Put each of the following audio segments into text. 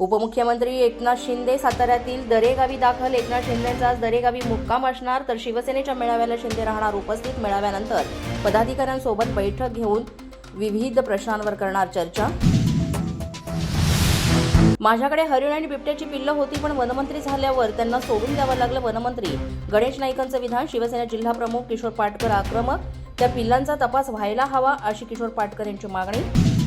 उपमुख्यमंत्री एकनाथ शिंदे साताऱ्यातील दरेगावी दाखल. एकनाथ शिंदेचा आज दरेगावी मुक्काम असणार. तर शिवसेनेच्या मेळाव्याला शिंदे राहणार उपस्थित. मेळाव्यानंतर पदाधिकाऱ्यांसोबत बैठक घेऊन विविध प्रश्नांवर करणार चर्चा. माझ्याकडे हरिण आणि बिबट्याची पिल्लं होती पण वनमंत्री झाल्यावर त्यांना सोडून द्यावं लागलं वनमंत्री. गणेश नाईकांचं विधान शिवसेना जिल्हा प्रमुख किशोर पाटकर आक्रमक. त्या पिल्लांचा तपास व्हायला हवा अशी किशोर पाटकर यांची मागणी.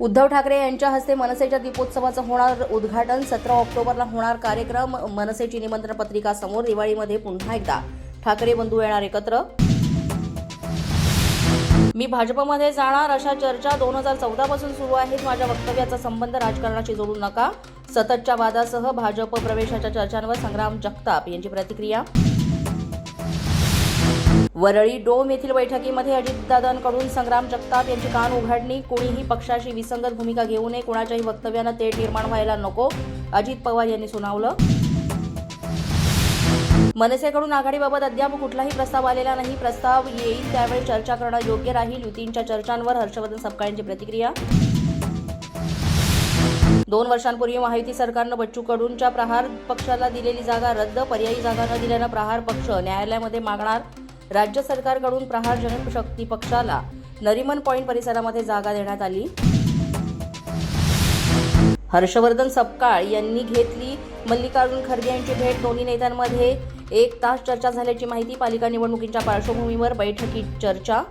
उद्धव ठाकरे यांच्या हस्ते मनसेच्या दीपोत्सवाचं होणार उद्घाटन. सतरा ऑक्टोबरला होणार कार्यक्रम. मनसेची निमंत्रण पत्रिका समोर दिवाळीमध्ये पुन्हा एकदा ठाकरे बंधू येणार एकत्र. मी भाजपमध्ये जाणार अशा चर्चा दोन हजार चौदा पासून सुरू आहेत. माझ्या वक्तव्याचा संबंध राजकारणाशी जोडू नका. सततच्या वादासह भाजप प्रवेशाच्या चर्चांवर संग्राम जगताप यांची प्रतिक्रिया. वरळी डोम येथील बैठकीमध्ये अजितदादांकडून संग्राम जगताप यांची कान उघडणी. कोणीही पक्षाशी विसंगत भूमिका घेऊ नये कोणाच्याही वक्तव्यानं तेट निर्माण व्हायला नको अजित पवार यांनी सुनावलं. मनसेकडून आघाडीबाबत अद्याप कुठलाही प्रस्ताव आलेला नाही. प्रस्ताव येईल त्यावेळी चर्चा करणं योग्य राहील. युतींच्या चर्चांवर हर्षवर्धन सपकाळींची प्रतिक्रिया. दोन वर्षांपूर्वी महायुती सरकारनं बच्चू कडूंच्या प्रहार पक्षाला दिलेली जागा रद्द पर्यायी जागा न दिल्यानं प्रहार पक्ष न्यायालयामध्ये मागणार राज्य सरकारकडून प्रहार जनशक्ती पक्षाला नरिमन पॉइंट परिसरामध्ये जागा देण्यात आली. हर्षवर्धन सपकाळ यांनी घेतली. मल्लिकार्जुन खरगे यांची भेट दोन्ही नेत्यांमध्ये. एक तास चर्चा झाल्याची माहिती पालिका निवडणुकीच्या पार्श्वभूमीवर बैठकीत चर्चा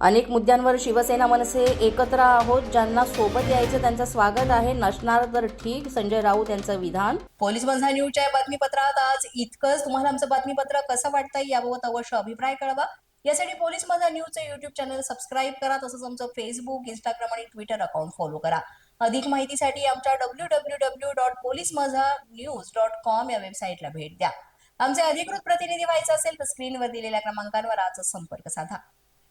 अनेक मुद्द्यांवर शिवसेना मनसे एकत्र आहोत ज्यांना सोबत यायचं त्यांचं स्वागत आहे. नसणार तर ठीक संजय राऊत यांचं विधान. पोलीस बंधा न्यूजच्या या बातमीपत्रात आज इतकंच. तुम्हाला आमचं बातमीपत्र कसं वाटतं याबाबत अवश्य अभिप्राय कळवा. यासाठी पोलीस माझा न्यूजचं युट्यूब चॅनल सबस्क्राईब करा तसंच आमचं फेसबुक इंस्टाग्राम आणि ट्विटर अकाउंट फॉलो करा. अधिक माहितीसाठी आमच्या W W W dot police Majha news dot com या वेबसाईटला भेट द्या. आमचे अधिकृत प्रतिनिधी व्हायचं असेल तर स्क्रीनवर दिलेल्या क्रमांकांवर आजच संपर्क साधा.